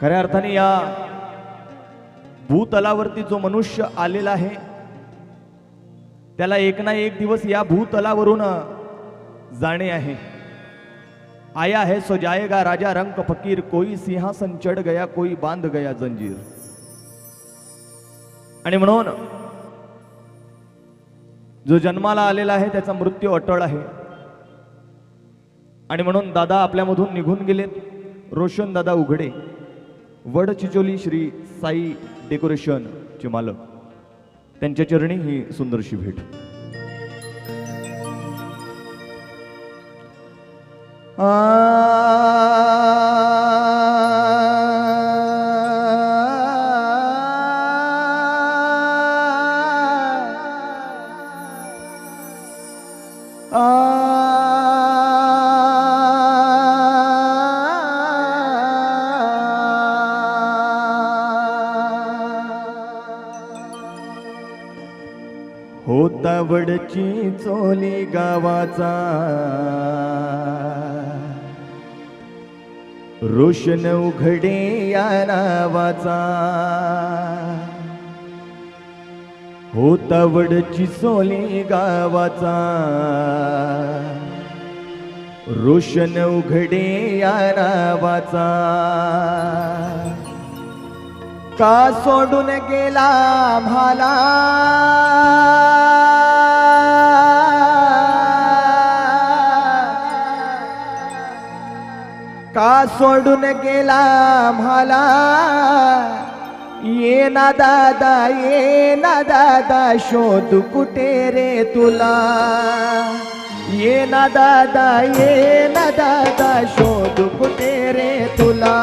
खऱ्या अर्थाने या भूतलावरती जो मनुष्य आलेला आहे त्याला एक ना एक दिवस या भूतलावरून जाणे आहे. आया है सो जाएगा राजा रंग फकीर कोई सिंहासन चढ गया कोई बांध गया जंजीर. आणि म्हणून जो जन्माला आलेला आहे त्याचा मृत्यू अटळ आहे. आणि म्हणून दादा आपल्यामधून निघून गेलेत रोशन दादा उघडे. वडचिचोली श्री साई डेकोरेशन चे मालक. त्यांच्या चरणी ही सुंदरशी भेट. आ आवडची चोली गावाचा. रोशन उघडे या नावाचा. होता सोली चोली गावाचा. रोशन उघडे या नावाचा. का सोडून गेला भाला? का सोडून गेला मला? ये ना दादा ये ना दादा शोध कुठे रे तुला? ये ना दादा ये ना दादा शोध कुठे रे तुला?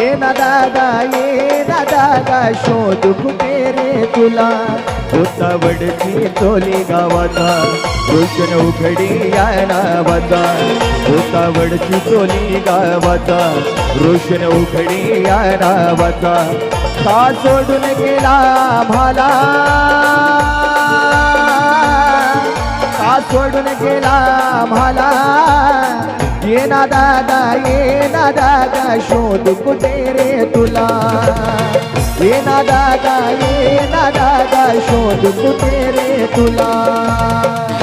ये ना दादा ये ना दादा शोध कुठे रे तुला? वडची तोली गावाचा. कृष्ण उघडी या नावाचा वडची तोली गावाचा. कृष्ण उघडी या नावाचा का सोडून गेला आम्हाला का सोडून गेला आम्हाला ये ना दादा ये ना दादा शोध कुठे रे तुला? ये ना दादा ये ना दादा शोध कुठे रे तुला।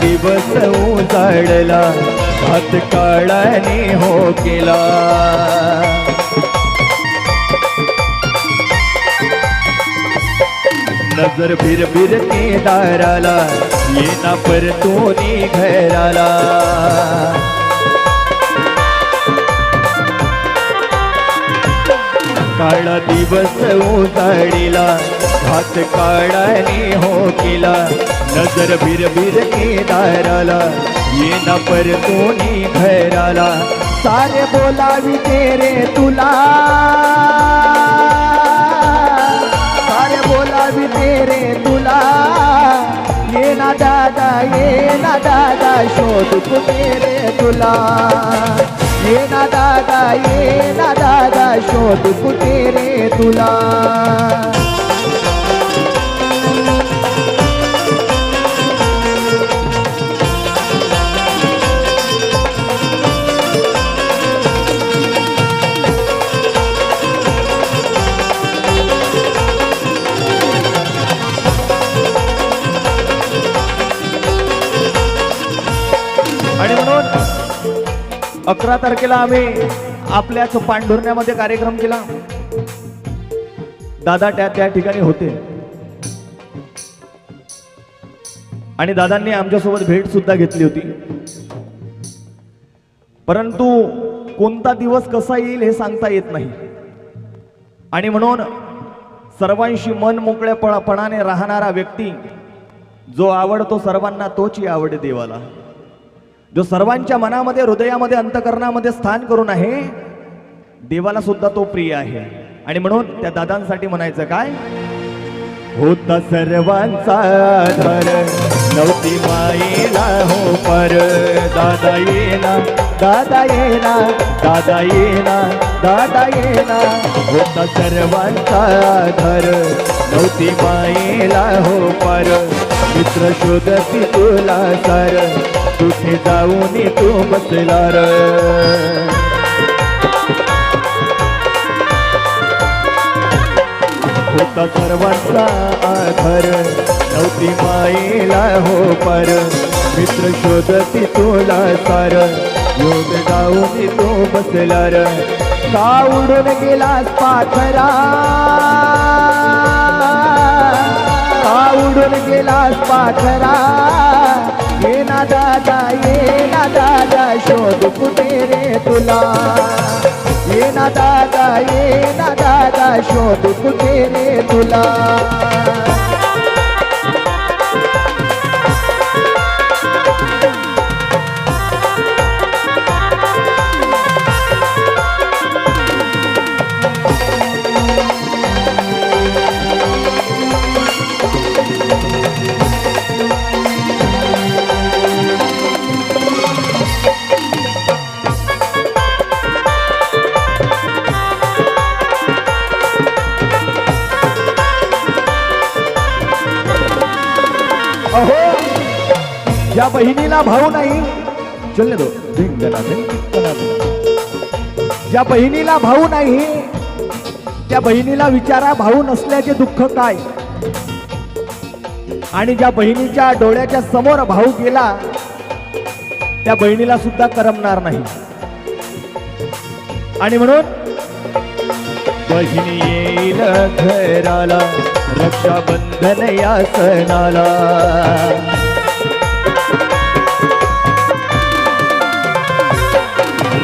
दिवस उजाडला हात काळाने हो केला. नजर फिर फिर के दाराला ये ना परतोनी घराला. काळा दिवस उजाडीला हात काळाने हो केला. नजर बिर बिर दाराला ये न परतोनी घराला. सारे बोलावी तेरे तुला. सारे बोलावी तेरे तुला. ये ना दादा ये ना दादा शोध तेरे रे तुला. ये ना दादा ये ना दादा शोध तेरे रे तुला. अकरा तारखेला आम्ही आपल्याच पांढुरण्यामध्ये कार्यक्रम केला. दादा त्या त्या ठिकाणी होते. आणि दादांनी आमच्यासोबत भेट सुद्धा घेतली होती. परंतु कोणता दिवस कसा येईल हे सांगता येत नाही. आणि म्हणून सर्वांशी मन मोकळेपणाने राहणारा व्यक्ती जो आवडतो सर्वांना तोच आवड देवाला. जो सर्वांच्या मनामध्ये हृदयामध्ये अंतकरणामध्ये स्थान करून आहे देवाला सुद्धा तो प्रिय आहे. आणि म्हणून त्या दादांसाठी म्हणायचं काय? होता सर्वांचा आधार नव्हती माईला हो पर. दादा येना दादा येना दादा येना दादा येना होता सर्वांचा आधार नव्हती माईला हो पर. मित्र शोधती तुला सर. कुठे जाऊन तू बसला र होता सर्वांचा आधार नव्हती माईला हो पर. मित्र शोधती तुला सार योग जाऊन तू बसला र का उडून गेलास पाथरा का उडून गेलास पाथरा ये ना दादा ये ना दादा शोध कुठे रे तुला ये ना दादा ये ना दादा ज्या बहिणीला भाऊ नाही. चल दो ज्या बहिणीला भाऊ नाही त्या बहिणीला विचारा भाऊ नसल्याचे दुःख काय? आणि ज्या बहिणीच्या डोळ्याच्या समोर भाऊ गेला त्या बहिणीला सुद्धा करमणार नाही. आणि म्हणून बहिणी येईल घराला रक्षाबंधन या सणाला.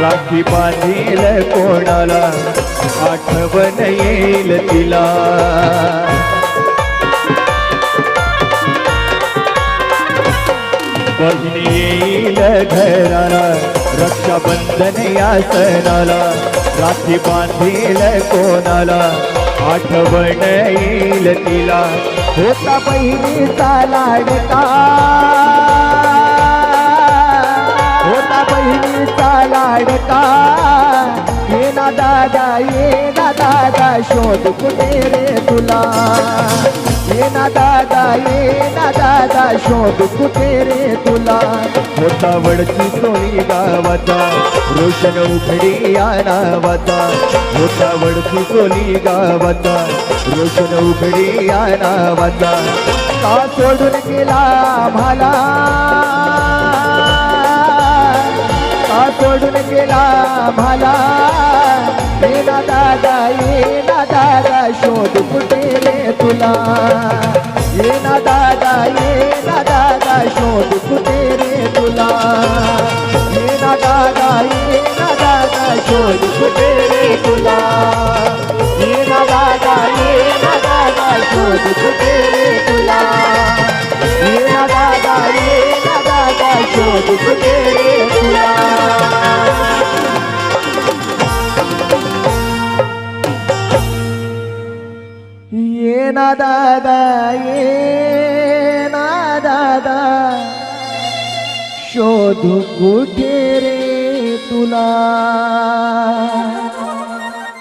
राखी बांधील कोणाला आठवण येईल तिला. बहिणी येईल घराला रक्षाबंधन या सणाला राखी बांधील कोणाला आठवण येईल तिला. होता बहिणीचा लाडका. लाडका ये ना दादा ये ना दादा शोध कुठे रे तुला? ये ना दादा ये ना दादा शोध कुठे रे तुला? होता वडची सोळी गावाचा रोशन उघडी या नावाचा होता वडची सोली गावाचा रोशन उघडी या नावाचा का सोडून गेला भाला? सोडून गेला भाला. ये ना दादा ये ना दादा शोध कुठे रे तुला. ये ना दादा ये ना दादा शोध कुठे रे तुला. ये ना दादा ये ना दादा शोध कुठे रे तुला. ये ना दादा ये ना दादा शोध कुठे रे तुला. ये ना दादा ये ना दादा शोध कुठे रे ना दादा ये ना दादा शोध कुठे रे तुला